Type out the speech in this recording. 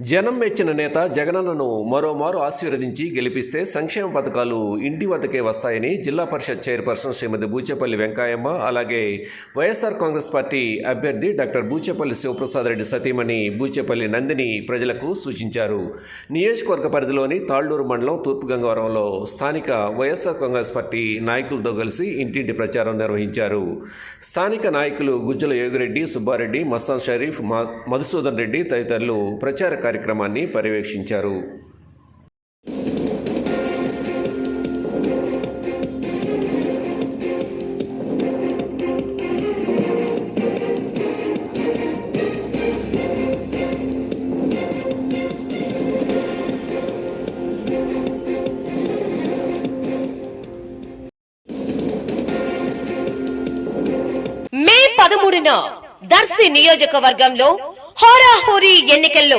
జనం మెచ్చిన నేత జగనన్నను మరోమారు ఆశీర్వదించి గెలిపిస్తే సంక్షేమ పథకాలు ఇంటి వద్దకే వస్తాయని జిల్లా పరిషత్ చైర్పర్సన్ శ్రీమతి బూచేపల్లి వెంకాయమ్మ అలాగే వైఎస్ఆర్ కాంగ్రెస్ పార్టీ అభ్యర్థి డాక్టర్ బూచేపల్లి శివప్రసాద్ రెడ్డి సతీమణి బూచేపల్లి నందిని ప్రజలకు సూచించారు. నియోజకవర్గ పరిధిలోని తాళ్ళూరు మండలం తూర్పు గంగవరంలో స్థానిక వైఎస్ఆర్ కాంగ్రెస్ పార్టీ నాయకులతో కలిసి ఇంటింటి ప్రచారం నిర్వహించారు. స్థానిక నాయకులు గుజ్జల యోగిరెడ్డి సుబ్బారెడ్డి మస్తాన్ షరీఫ్ మ- మధుసూదన్ రెడ్డి తదితరులు ప్రచార కార్యక్రమాన్ని పర్యవేక్షించారు. మే పదమూడున దర్శి నియోజకవర్గంలో హోరాహోరీ ఎన్నికల్లో